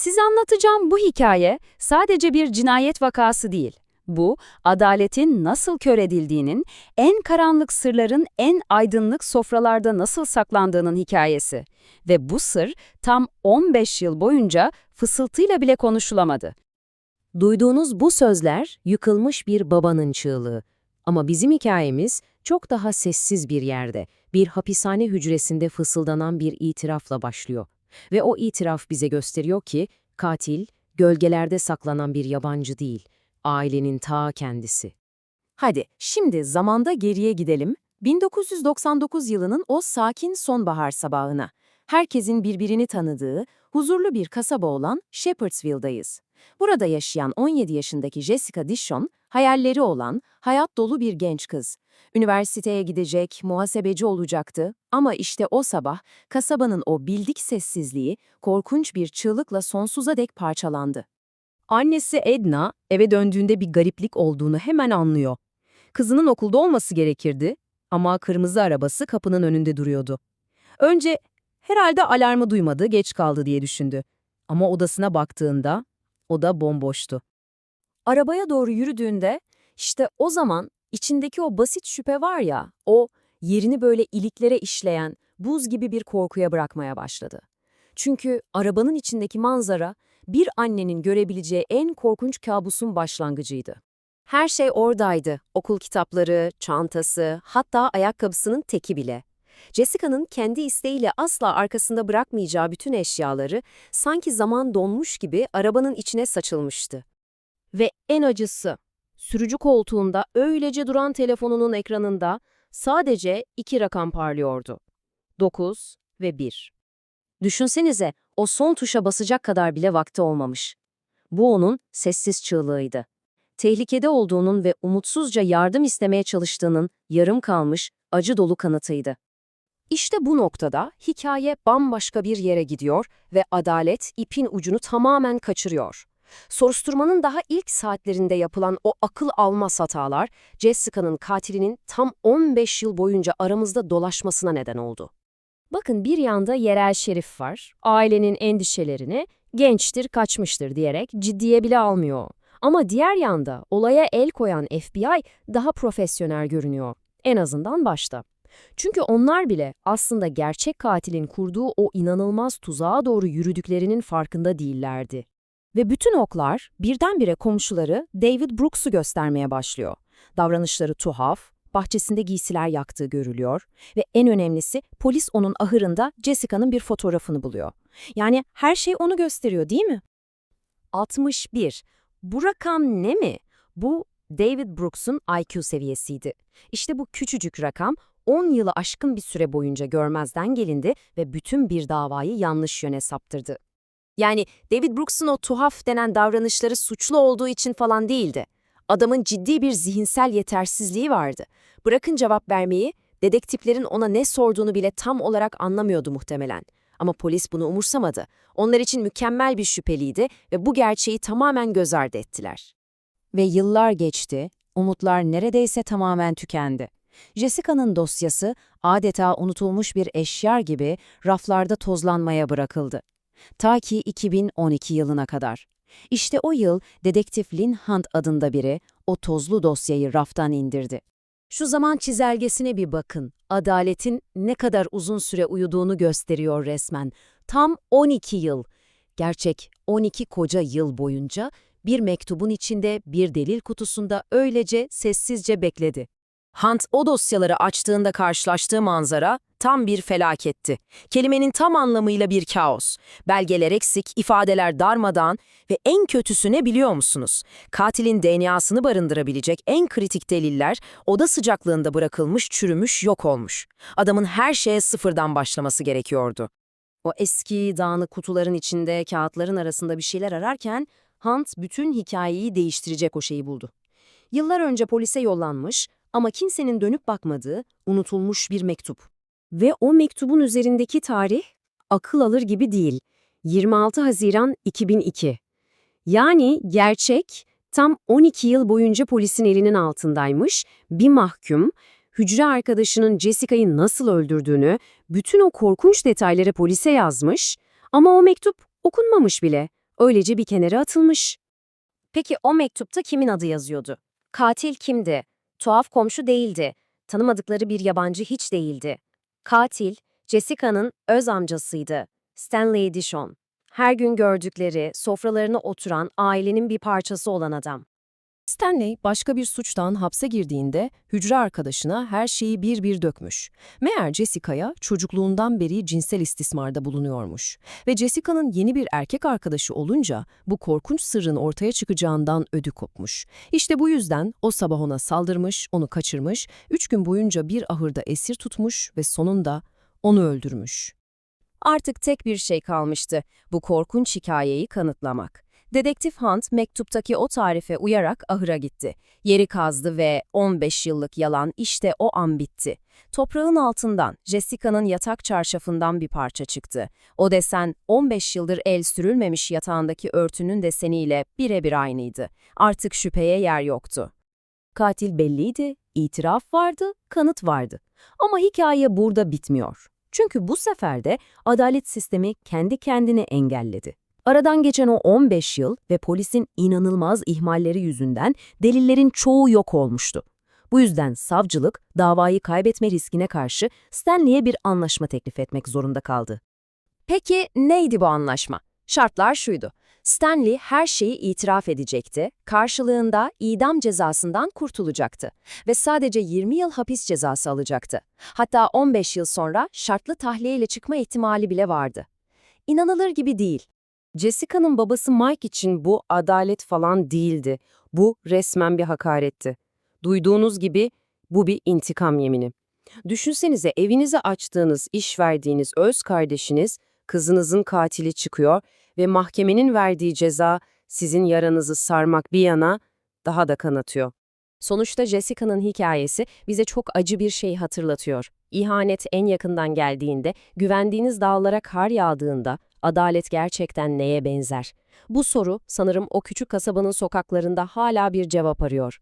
Size anlatacağım bu hikaye sadece bir cinayet vakası değil. Bu, adaletin nasıl kör edildiğinin, en karanlık sırların en aydınlık sofralarda nasıl saklandığının hikayesi. Ve bu sır tam 15 yıl boyunca fısıltıyla bile konuşulamadı. Duyduğunuz bu sözler yıkılmış bir babanın çığlığı. Ama bizim hikayemiz çok daha sessiz bir yerde, bir hapishane hücresinde fısıldanan bir itirafla başlıyor. Ve o itiraf bize gösteriyor ki katil, gölgelerde saklanan bir yabancı değil, ailenin ta kendisi. Hadi şimdi zamanda geriye gidelim. 1999 yılının o sakin sonbahar sabahına. Herkesin birbirini tanıdığı, huzurlu bir kasaba olan Shepherdsville'dayız. Burada yaşayan 17 yaşındaki Jessica Dishon, hayalleri olan, hayat dolu bir genç kız. Üniversiteye gidecek, muhasebeci olacaktı ama işte o sabah kasabanın o bildik sessizliği korkunç bir çığlıkla sonsuza dek parçalandı. Annesi Edna eve döndüğünde bir gariplik olduğunu hemen anlıyor. Kızının okulda olması gerekirdi ama kırmızı arabası kapının önünde duruyordu. Önce herhalde alarmı duymadı, geç kaldı diye düşündü. Ama odasına baktığında oda bomboştu. Arabaya doğru yürüdüğünde işte o zaman içindeki o basit şüphe var ya, o yerini böyle iliklere işleyen, buz gibi bir korkuya bırakmaya başladı. Çünkü arabanın içindeki manzara bir annenin görebileceği en korkunç kabusun başlangıcıydı. Her şey oradaydı. Okul kitapları, çantası, hatta ayakkabısının teki bile. Jessica'nın kendi isteğiyle asla arkasında bırakmayacağı bütün eşyaları sanki zaman donmuş gibi arabanın içine saçılmıştı. Ve en acısı, sürücü koltuğunda öylece duran telefonunun ekranında sadece iki rakam parlıyordu. 9 ve 1. Düşünsenize, o son tuşa basacak kadar bile vakti olmamış. Bu onun sessiz çığlığıydı. Tehlikede olduğunun ve umutsuzca yardım istemeye çalıştığının yarım kalmış, acı dolu kanıtıydı. İşte bu noktada hikaye bambaşka bir yere gidiyor ve adalet ipin ucunu tamamen kaçırıyor. Soruşturmanın daha ilk saatlerinde yapılan o akıl almaz hatalar, Jessica'nın katilinin tam 15 yıl boyunca aramızda dolaşmasına neden oldu. Bakın bir yanda yerel şerif var, ailenin endişelerini, gençtir, kaçmıştır diyerek ciddiye bile almıyor. Ama diğer yanda olaya el koyan FBI daha profesyonel görünüyor, en azından başta. Çünkü onlar bile aslında gerçek katilin kurduğu o inanılmaz tuzağa doğru yürüdüklerinin farkında değillerdi. Ve bütün oklar birdenbire komşuları David Brooks'u göstermeye başlıyor. Davranışları tuhaf, bahçesinde giysiler yaktığı görülüyor ve en önemlisi polis onun ahırında Jessica'nın bir fotoğrafını buluyor. Yani her şey onu gösteriyor değil mi? 61. Bu rakam ne mi? Bu David Brooks'un IQ seviyesiydi. İşte bu küçücük rakam 10 yılı aşkın bir süre boyunca görmezden gelindi ve bütün bir davayı yanlış yöne saptırdı. Yani David Brooks'un o tuhaf denen davranışları suçlu olduğu için falan değildi. Adamın ciddi bir zihinsel yetersizliği vardı. Bırakın cevap vermeyi, dedektiflerin ona ne sorduğunu bile tam olarak anlamıyordu muhtemelen. Ama polis bunu umursamadı. Onlar için mükemmel bir şüpheliydi ve bu gerçeği tamamen göz ardı ettiler. Ve yıllar geçti, umutlar neredeyse tamamen tükendi. Jessica'nın dosyası adeta unutulmuş bir eşya gibi raflarda tozlanmaya bırakıldı. Ta ki 2012 yılına kadar. İşte o yıl dedektif Lynn Hunt adında biri o tozlu dosyayı raftan indirdi. Şu zaman çizelgesine bir bakın. Adaletin ne kadar uzun süre uyuduğunu gösteriyor resmen. Tam 12 yıl. Gerçek 12 koca yıl boyunca bir mektubun içinde bir delil kutusunda öylece sessizce bekledi. Hunt o dosyaları açtığında karşılaştığı manzara tam bir felaketti. Kelimenin tam anlamıyla bir kaos. Belgeler eksik, ifadeler darmadan ve en kötüsü ne biliyor musunuz? Katilin DNA'sını barındırabilecek en kritik deliller oda sıcaklığında bırakılmış, çürümüş, yok olmuş. Adamın her şeye sıfırdan başlaması gerekiyordu. O eski dağınık kutuların içinde kağıtların arasında bir şeyler ararken Hunt bütün hikayeyi değiştirecek o şeyi buldu. Yıllar önce polise yollanmış, ama kimsenin dönüp bakmadığı unutulmuş bir mektup. Ve o mektubun üzerindeki tarih akıl alır gibi değil. 26 Haziran 2002. Yani gerçek tam 12 yıl boyunca polisin elinin altındaymış, bir mahkum, hücre arkadaşının Jessica'yı nasıl öldürdüğünü, bütün o korkunç detayları polise yazmış ama o mektup okunmamış bile. öylece bir kenara atılmış. Peki o mektupta kimin adı yazıyordu? Katil kimdi? Tuhaf komşu değildi. Tanımadıkları bir yabancı hiç değildi. Katil, Jessica'nın öz amcasıydı. Stanley Dishon. Her gün gördükleri, sofralarına oturan ailenin bir parçası olan adam. Stanley başka bir suçtan hapse girdiğinde hücre arkadaşına her şeyi bir bir dökmüş. Meğer Jessica'ya çocukluğundan beri cinsel istismarda bulunuyormuş. Ve Jessica'nın yeni bir erkek arkadaşı olunca bu korkunç sırrın ortaya çıkacağından ödü kopmuş. İşte bu yüzden o sabah ona saldırmış, onu kaçırmış, üç gün boyunca bir ahırda esir tutmuş ve sonunda onu öldürmüş. Artık tek bir şey kalmıştı, bu korkunç hikayeyi kanıtlamak. Dedektif Hunt mektuptaki o tarife uyarak ahıra gitti. Yeri kazdı ve 15 yıllık yalan işte o an bitti. Toprağın altından Jessica'nın yatak çarşafından bir parça çıktı. O desen 15 yıldır el sürülmemiş yatağındaki örtünün deseniyle birebir aynıydı. Artık şüpheye yer yoktu. Katil belliydi, itiraf vardı, kanıt vardı. Ama hikaye burada bitmiyor. Çünkü bu sefer de adalet sistemi kendi kendini engelledi. Aradan geçen o 15 yıl ve polisin inanılmaz ihmalleri yüzünden delillerin çoğu yok olmuştu. Bu yüzden savcılık davayı kaybetme riskine karşı Stanley'e bir anlaşma teklif etmek zorunda kaldı. Peki neydi bu anlaşma? Şartlar şuydu. Stanley her şeyi itiraf edecekti, karşılığında idam cezasından kurtulacaktı ve sadece 20 yıl hapis cezası alacaktı. Hatta 15 yıl sonra şartlı tahliye ile çıkma ihtimali bile vardı. İnanılır gibi değil. Jessica'nın babası Mike için bu adalet falan değildi. Bu resmen bir hakaretti. Duyduğunuz gibi bu bir intikam yemini. Düşünsenize evinize açtığınız, iş verdiğiniz öz kardeşiniz, kızınızın katili çıkıyor ve mahkemenin verdiği ceza sizin yaranızı sarmak bir yana daha da kanatıyor. Sonuçta Jessica'nın hikayesi bize çok acı bir şey hatırlatıyor. İhanet en yakından geldiğinde, güvendiğiniz dağlara kar yağdığında, adalet gerçekten neye benzer? Bu soru sanırım o küçük kasabanın sokaklarında hala bir cevap arıyor.